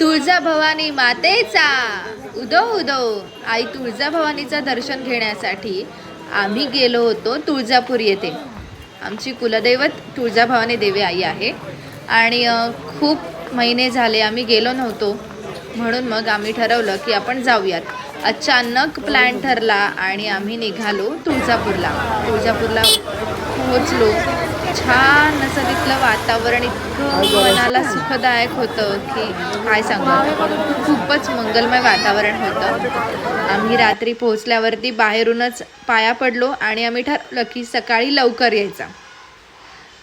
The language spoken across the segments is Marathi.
तुळजाभवानी मातेचा. उदो उदो. आई तुळजाभवानीचं दर्शन घेण्यासाठी आम्ही गेलो होतो तुळजापूर येथे. आमची कुलदैवत तुळजाभवानी देवी आई आहे. आणि खूप महिने झाले आम्ही गेलो नव्हतो. म्हणून मग आम्ही ठरवलं की आपण जाऊयात. अचानक प्लॅन ठरला आणि आम्ही निघालो तुळजापूरला. तुळजापूरला पोहोचलो. छान असं तिथलं वातावरण इतकं मनाला सुखदायक होतं की काय सांगू? खूपच मंगलमय वातावरण होतं. आम्ही रात्री पोहोचल्यावरती बाहेरूनच पाया पडलो आणि आम्ही ठरवलं की सकाळी लवकर यायचा.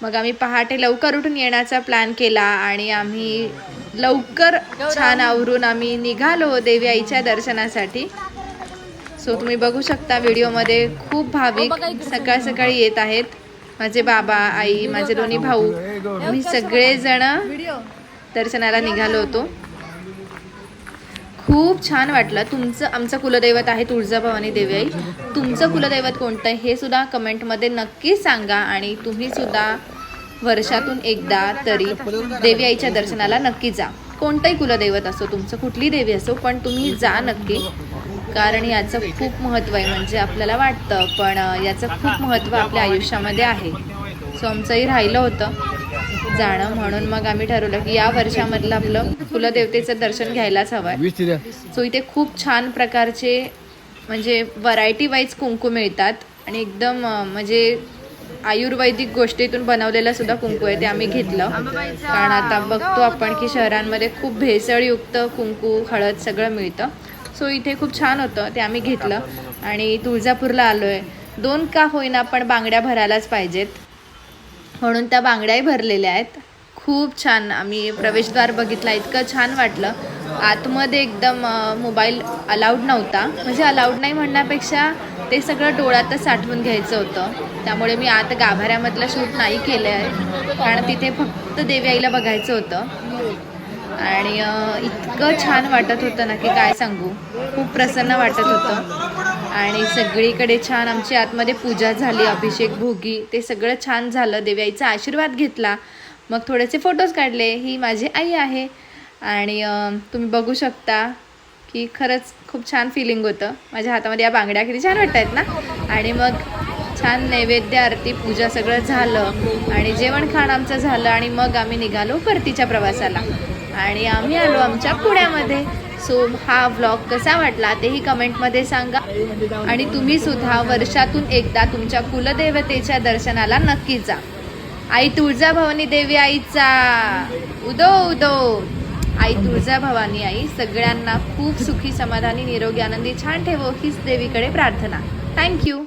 मग आम्ही पहाटे लवकर उठून येण्याचा प्लॅन केला आणि आम्ही लवकर छान आवरून आम्ही निघालो देवी आईच्या दर्शनासाठी. सो तुम्ही बघू शकता व्हिडिओमध्ये खूप भाविक सकाळ सकाळी येत आहेत. माझे बाबा आई माझे दोन्ही भाऊ आम्ही सगळेजण दर्शनाला निघालो होतो. खूप छान वाटलं. तुमचं आमचं कुलदैवत आहे तुळजाभवानी देवी आई. तुमचं कुलदैवत कोणतं आहे हे सुद्धा कमेंटमध्ये नक्की सांगा आणि तुम्ही सुद्धा वर्षातून एकदा तरी देवी आईच्या दर्शनाला नक्की जा. कोणतंही कुलदैवत असो तुमचं कुठली देवी असो पण तुम्ही जा नक्की. कारण याचं खूप महत्त्व आहे म्हणजे आपल्याला वाटतं पण याचं खूप महत्त्व आपल्या आयुष्यामध्ये आहे. सो आमचंही राहिलं होतं. जाणं म्हणून मग आम्ही ठरवलं की या वर्षामधलं आपलं कुलदेवतेचं दर्शन घ्यायलाच हवं आहे सो इथे खूप छान प्रकारचे म्हणजे व्हरायटी वाईज कुंकू मिळतात. आणि एकदम म्हणजे आयुर्वेदिक गोष्टीतून बनवलेलं सुद्धा कुंकू आहे ते आम्ही घेतलं. कारण आता बघतो आपण की शहरांमध्ये खूप भेसळयुक्त कुंकू हळद सगळं मिळतं. सो इथे खूप छान होतं ते आम्ही घेतलं. आणि तुळजापूरला आलो आहे दोन का होईना पण बांगड्या भरायलाच पाहिजेत. म्हणून त्या बांगड्याही भरलेल्या आहेत. खूप छान आम्ही प्रवेशद्वार बघितला इतकं छान वाटलं. आतमध्ये एकदम मोबाईल अलाउड नव्हता. म्हणजे अलाउड नाही म्हणण्यापेक्षा ते सगळं डोळ्यातच साठवून घ्यायचं होतं. त्यामुळे मी आत गाभाऱ्यामधलं शूट नाही केलं आहे कारण तिथे फक्त देवी आईला बघायचं होतं. आणि इतकं छान वाटत होतं ना की काय सांगू. खूप प्रसन्न वाटत होतं. आणि सगळीकडे छान आमची आतमध्ये पूजा झाली अभिषेक भोगी ते सगळं छान झालं. देवी आईचा आशीर्वाद घेतला. मग थोडेसे फोटोज काढले. ही माझी आई आहे. आणि तुम्ही बघू शकता की खरंच खूप छान फिलिंग होतं. माझ्या हातामध्ये या बांगड्या किती छान वाटत आहेत ना? आणि मग छान नैवेद्य आरती पूजा सगळं झालं. आणि जेवण खाण आमचं झालं. आणि मग आम्ही निघालो परतीच्या प्रवासाला. आणि आम्ही आलो आमच्या पुण्यामध्ये. सो हा व्लॉग कसा वाटला तेही कमेंटमध्ये सांगा. आणि तुम्ही सुद्धा वर्षातून एकदा तुमच्या कुलदेवतेच्या दर्शनाला नक्की जा. आई तुळजाभवानी देवी आईचा. उदो उदो. आई तुळजाभवानी आई सगळ्यांना खूप सुखी समाधानी निरोगी आनंदी छान ठेवो. हीच देवीकडे प्रार्थना. थँक्यू